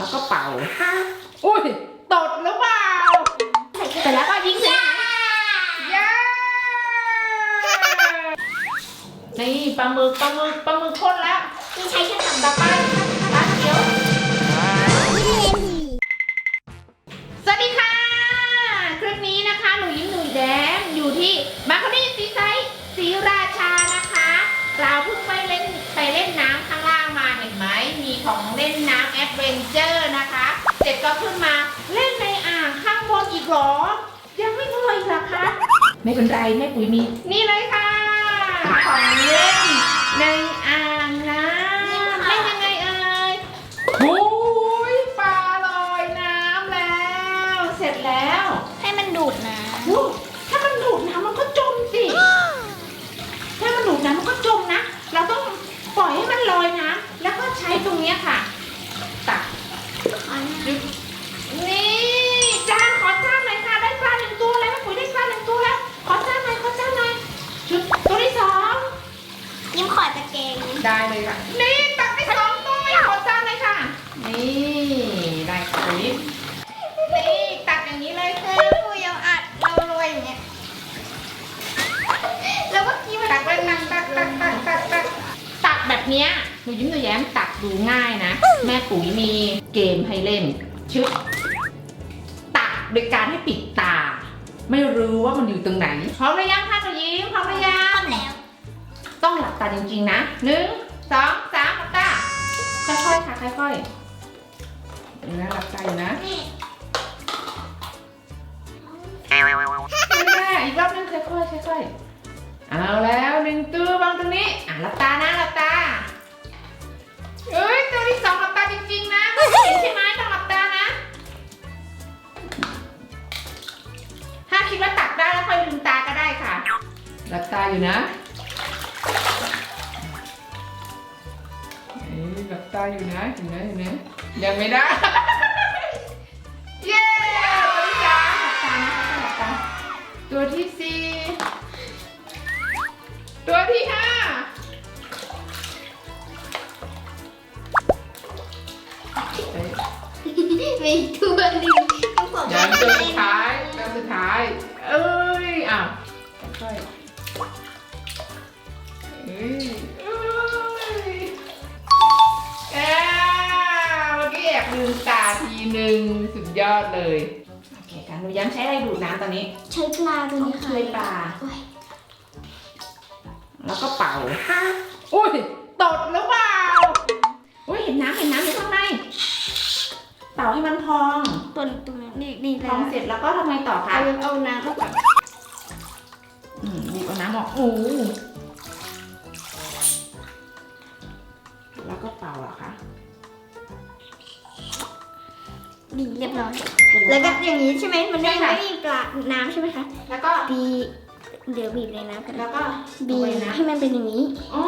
แล้วก็เป่าอุ้ยตดหรือเปล่าเสร็จแล้วก็ยิงใส่เย้นี่ปลาหมึกปลาหมึกปลาหมึกข้นแล้วที่ใช้แค่ทำต่อไปตา หรอ ยังไม่พออีกเหรอคะ ไม่เป็นไรแม่ปุ๋ยมี นี่เลยค่ะ ของเล่นในอ่างน้ำเล่นยังไงเอ่ย โอ้ยปลาลอยน้ำแล้ว เสร็จแล้ว ให้มันดูดน้ อู้ถ้ามันดูดน้ำมันก็จมสิ ถ้ามันดูดน้ำมันก็จมนะ เราต้องปล่อยให้มันลอยน้ำแล้วก็ใช้ตรงเนี้ยค่ะ ตักำ ดึงนี่จานขอจานหน่อยค่ะ ได้ปลาหนึ่งตัวแล้วแม่ปุ๋ยได้ปลาหนึ่งตัวแล้ว ขอจานหน่อยขอจานหน่อยชุดตัวที่สอง ยิ้มขอตะเกง ได้เลย ค่ะ นี่ตักได้สองตัวขอจานเลยค่ะ นี่ได้ค่ะตัวนี้นี่ตักอย่างนี้เลยค่ะคุยยังอัดเรารวยอย่างเงี้ย แล้วเมื่อกี้มันตักเลยตักตักตักตักตักตักตักแบบเนี้ยหนูยิ้มหนูแย้มตักดูง่ายนะ แม่ปุ๋ยมีเกมให้เล่นชึบตักโดยการให้ปิดตา ไม่รู้ว่ามันอยู่ตรงไหนพร้อมหรือยังคะหนูยิ้มพร้อมหรือยัทำงแล้ว ต้องหลับตาจริงๆนะหนึ่ง สองสามหลับตาค่อยๆค่ะค่อยๆอยู่นะหลับตาอยู่นะนี่ไม่อีกรอบนึงค่อยๆค่อยๆเอาแล้วหนึ่งตัววางตรงนี้อะหลับตานะหลับตาเอ้ยตัวที่สองหลับตาจริงๆนะไม่เห็นใช่ไหมต้องหลับตานะ ถ้าคิดว่าตักได้แล้วค่อยลืมตาก็ได้ค่ะ หลับตาอยู่นะ ตาอยู่นะเห็นไหมเห็นไหมยังไม่ได้ ยอดเลย โอเคค่ะหนูย้ำใช้อะไรดูดน้ำตอนนี้ ใช้ปลาตัวนี้ค่ะใช้ปลา โอ้ยแล้วก็เป่าอุ้ยตดหรือเปล่าอุ้ยเห็นน้ำเห็นน้ำอยู่ข้างในเป่าให้มันพองตัวตัวนี้นี่นี่พแล้อวงเสร็จแล้วก็ทำไงต่อคะเอาเอาน้ำเข้าไปอืมบีบเอาน้ำออกโอ้โห ดีเรียบร้อย แล้วก็อย่างนี้ใช่ไหมมันไม่ไม่มีปลาน้ำใช่ไหมคะแล้วก็ บีเดี๋ยวบีบในน้ำกันแล้วก็บีเอาไว้นะให้มันเป็นอย่างนี้อ๋อ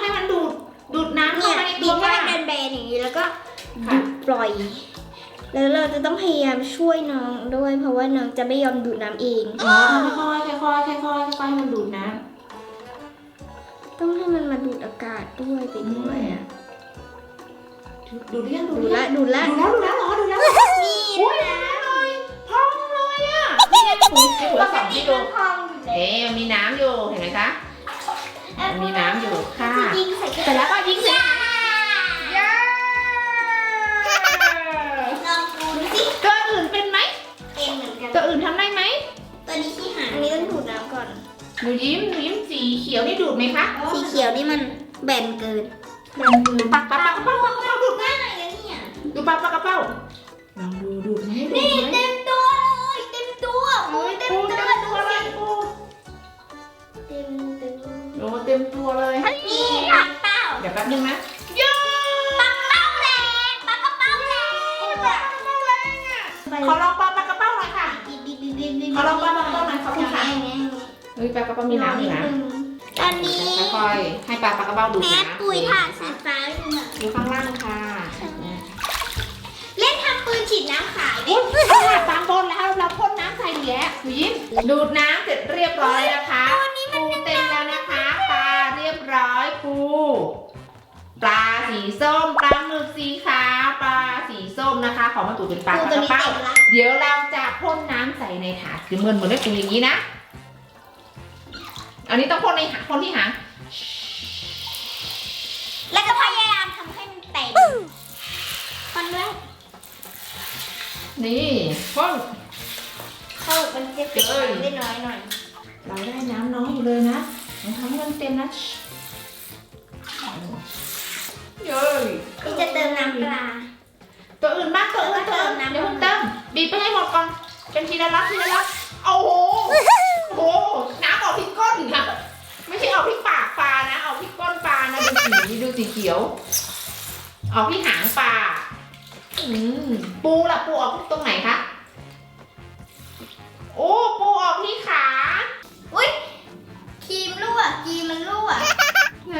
ให้มันดูด ดูดน้ำเนี่เข้ายไปในบีตัวบปให้ลามันเป็นแบนๆอย่างนี้แล้วก็ค่ะปล่อย แล้วเราจะต้องพยายามช่วยน้องด้วย เพราะว่าน้องจะไม่ยอมดูดน้ำเอง อ๋อค่อยๆค่อยๆค่อยๆค่อยๆให้มันดูดน้ต้องให้มันมาดูดอากาศด้วยไปด้วยอะำ ดูดเรื่องดูดูดเรื่ละองดูละดูแล้วดูแล้วเหรอดูแล้วนี่อุ้ยน้ำเลยพองเลยอะนี่ไงปุ๋ยปุ๋ยสองที่ดูพองอยู่แล้วเอ๊ะมันมีน้ำอยู่เห็นไหมคะมันมีน้ำอยู่ค่ะ ยิงใส่กระเสร็จแล้วก็ยิงใส่ยาเย้ลองดูดูสิตัวอื่นเป็นไหมเป็นเหมือนกัน ตัวอื่นทำได้ไหมตัวนี้ขี้หางอันนี้ต้องดูดน้ำก่อน หนูยิ้มหนูยิ้มสีเขียวนี่ดูดไหมคะ สีเขียวนี่มันแบนเกิน แบนมือปักปักปักปักปักปักดูดไหมง่ายนะเนี่ยดูปักปักกระเป๋าลองดูดูดไหมดูนี่ดไหมเต็มตัวเลยเต็มตัวโอ้ยเต็มปูตัวเต็มดูตัวเลสิยปูเต็มเต็มโอ้เต็มตัวเลยนี่ปากเป้าเดี๋ยวแป๊บนึงนะย่าปากเป้าแรงปากกระเป้าแรงปักกระเป๋าแรงอะขอลองปาปากกระเป๋าหน่อยค่ะดิดิดิดิดิขอลองปาปากกระเป๋าหน่อยขอบคุณค่ะอย่างเงี้ยอย่างเงี้ยเฮ้ยปลากระเป๋ามีน้ำอยู่นะ ตอนนี้ค่อยๆ ให้ปลาปากกระเป๋าดูดแมน้สปุยถ่านสีฟ้าอยู่ไหนำอยู่ข้างล่างค่ะเล่นทำปืนฉีดน้ำขายดิอุ้ยขนาดบางบนแล้วเราพ่นน้ำใส่แยะหนูยิ้มดูดน้ำเสร็จเรียบร้อยนะคะปูเต็มแล้วนะคะปลาเรียบร้อยปูปลาสีส้มปลาหมึกสีขาวปลาสีส้มนะคะ ของมาตูเป็นปลาปูปตัวลากระนี้เป้าเต็มละเดี๋ยวเราจะพ่นน้ำใส่ในถาดคือเหมือนเหมือนได้ปูอย่างนี้นะ อันนี้ต้องพ่นในหางพ่นที่หางแล้วก็พยายามทำให้มันเต็มคนแรกนี่พ่นเข้ามันจะเต็มเอ้ยได้น้อยหน่อย เราได้น้ำน้อยอยู่เลยนะต้องทำให้มันเต็มนะเย้ยพี่จะเติมน้ำปลา ตัวอื่นบ้างตัวอื่นตัวอื่นเติมน้ำเดี๋ยวเพิ่งเติมบีบไปให้หมดก่อนเป็นทีละล็อตทีละล็อตโอ้โหโอ้โหน้ำออกที่ก้นนะ สีดูสีเขียว ออกที่หางปลาอืมปูล่ะปูออกตรงไหนคะ โอ้ปูออกที่ขา อุ้ยครีมรั่วครีมมันรั่วไหน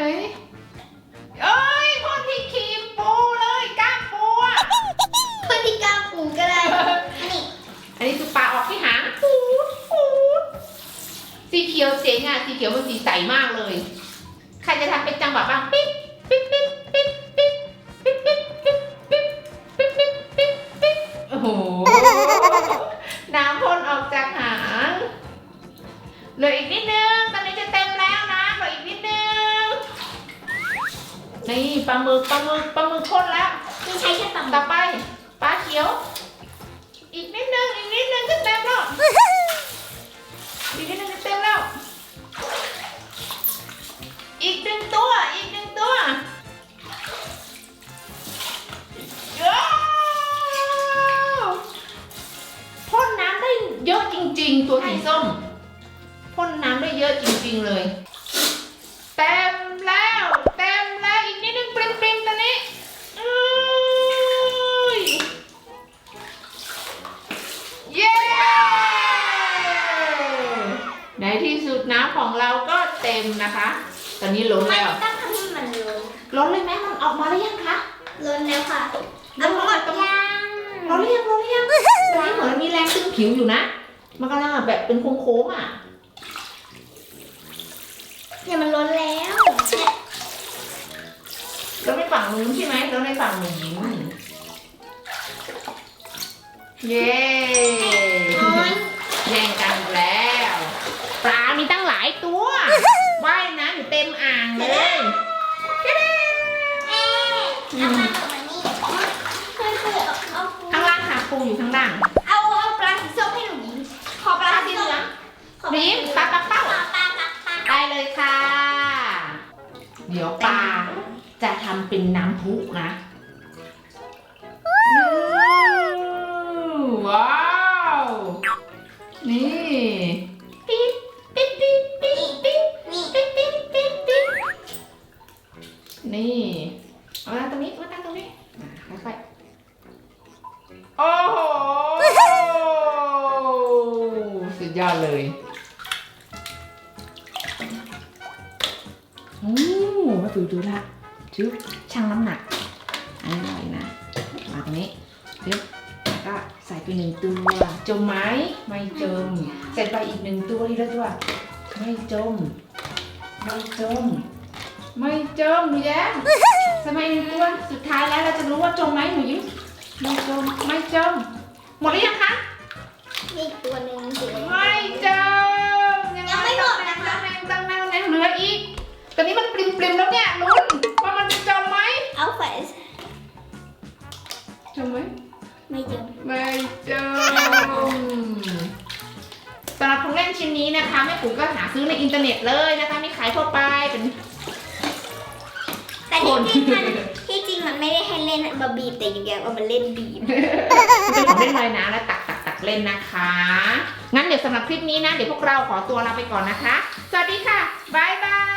โอ้โห น้ำพ่นออกจากหางเหลืออีกนิดนึง ตอนนี้จะเต็มแล้วนะเหลืออีกนิดนึง นี่ปลาหมึกปลาหมึกปลาหมึกพ่นแล้ว นี่ใช้แค่ต่ำต่อไปปลาเขียว ริง ๆ ตัวสีส้มพ่นน้ำได้เยอะจริง ๆ เลยเต็มแล้วเต็มแล้วอีกนิดนึงปริมปริมๆตัวนี้เอ้ยเย้ในที่สุดน้ำของเราก็เต็มนะคะ ตอนนี้ล้นไม่แล้วต้องทำให้มันล้นล้นเลยไหมมันออกมาหรือยังคะล้นแล้วค่ะล้เอานหมแล้วดต้องยังล้นหรือยังล้นหรือยังตอนนี้เหมือนมีแรงตึงผิวอยู่นะ มันกำลังแบบเป็นโค้งๆอะ เนี่ยมันล้นแล้วแล้วในฝั่งนู้นใช่ไหมแล้วในฝั่งหนูยิ้มเย้โอ๊ยแย่งกันอีกแล้ว ปลามีตั้งหลายตัวว่ายน้ำอยู่เต็มอ่างเลยเอ๊ะำเป็นน้ำพุนะว้าว นี่ปิ๊บปิ๊บปิ๊บปิ๊บปิ๊บนี่ปิ๊บปิ๊บปิ๊บปิ๊บนี่เอามาตรงนี้มาตั้งตรงนี้อะค่อยๆโอ้โหสุดยอดเลยโอ้มาดูดูละ ชึบช่างน้ำหนัก อันนี้หน่อยนะมาตรงนี้ชึบแล้วก็ใส่ไปหนึ่งตัวจมไหมไม่จมใส่ไปอีกหนึ่งตัวทีละตัวไม่จม ไม่จม ไม่จมหนูแย้มสมัยหนึ่งตัวสุดท้ายแล้วเราจะรู้ว่าจมไหมหนูยิ้มไม่จมไม่จมหมดหรือยังคะนี่อีกตัวหนึ่งสีเหลืองไม่จม มไหมไม่เจอไม่จมสำหรับของเล่นชิ้นนี้นะคะแม่ปุ๋ยก็หาซื้อในอินเทอร์เน็ตเลยนะคะมีขายทั่วไปเป็นแต่ที่จริงมันที่จริงมันไม่ได้ให้เล่นบาบีบแต่อยู่อย่างเอามาเล่นบีบเป็นของเล่นลอยน้ำและตักตักตักเล่นนะคะ งั้นเดี๋ยวสำหรับคลิปนี้นะ เดี๋ยวพวกเราขอตัวลาไปก่อนนะคะ สวัสดีค่ะ บ๊ายบาย